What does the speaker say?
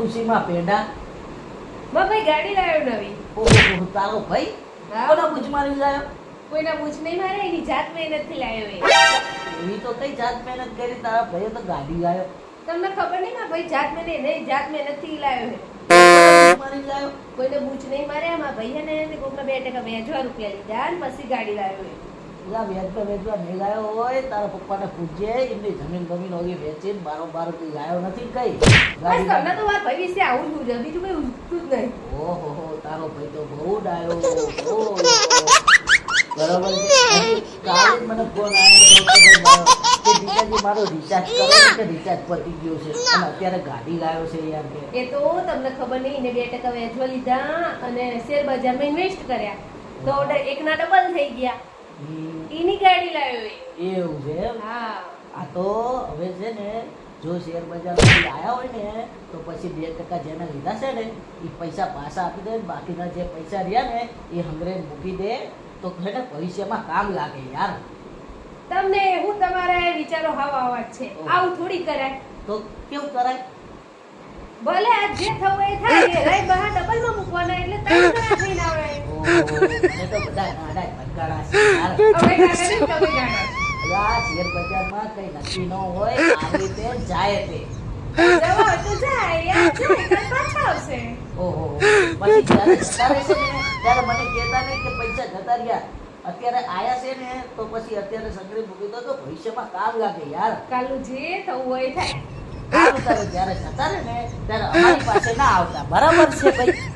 ખુશીમાં પેંડા. ભાઈ ગાડી લાવ્યો નવી. ઓહો તારો ભાઈ. કોના બૂચ મારી લાવ્યો કોઈના પૂછ નહીં મારે એની જાત મહેનતથી લાવ્યો એ. એવી તો કઈ જાત મહેનત કરી તારા ભાઈએ તો ગાડી લાયો. તમને ખબર નહીં માં ભાઈ જાત મહેનત નહીં જાત મહેનતથી લાવ્યો હે મારી લાવ્યો કોઈને પૂછ નહીં મારે આમાં ભાઈએ ને કોકના બે ટકા વેચવા રૂપિયા લીધા અને પછી ગાડી લાવ્યો એ પેલા વેચવા લાયો હોય તારા પપ્પાને પૂછજે એમની જમીન બમીન ઓલી વેચીને બારોબાર કઈ લાયો નથી કઈ? બસ તમને તો વાત ભાઈ વિશે આવું જ ઉજે બીજું કઈ ઉઠતું જ નહીં. ઓહો તારો ભાઈ તો બહુ ડાયો બરાબર? કાલે મને ફોન આવ્યો મારો રિચાર્જ કરો કે રિચાર્જ પતી ગયો છે? અને અત્યારે ગાડી લાવ્યો છે યાર કે. એ તો તમને ખબર નહીં બે ટકા વેચવા લીધા અને શેર બજારમાં ઇન્વેસ્ટ કર્યા. તો એક ના ડબલ થઈ ગયા. એની ગાડી લાવ્યો એવું છે હા. આ તો હવે છે ને જો શેર બજાર આવ્યા હોય ને તો પછી બે ટકા જેને લીધા છે ને એ પૈસા પાછા આપી દે બાકીના જે પૈસા રહ્યા ને એ હંગરે મૂકી દે તો છે ને ભવિષ્યમાં કામ લાગે યાર. તમને હું તમારા વિચારો હાવ આવા છે. આવું થોડી કરાય. તો કેવું કરાય? ભલે આ જે થવું એ થાય એ રહી બહાર ડબલમાં મૂકવાના એટલે ત્રણ ગણા થઈને આવે ઓહો, મને તો બધા ગાડા જ ભટકાડા છે યાર. અમે ગાડા નહીં, તમે ગાડા હવે આ શેર બજારમાં કઈ નક્કી ન હોય આવી જાય તે. ઓહો પછી ત્યારે મને કહેતા નહીં કે પૈસા જતા રહ્યા. અત્યારે આયા છે ને તો પછી અત્યારે સગડી મૂકી દો તો ભવિષ્યમાં કામ લાગે યાર. કાલુ જે થવું હોય થાય. જ્યારે જતા રહે ને ત્યારે અમારી પાસે ના આવતા. બરાબર છે ભાઈ?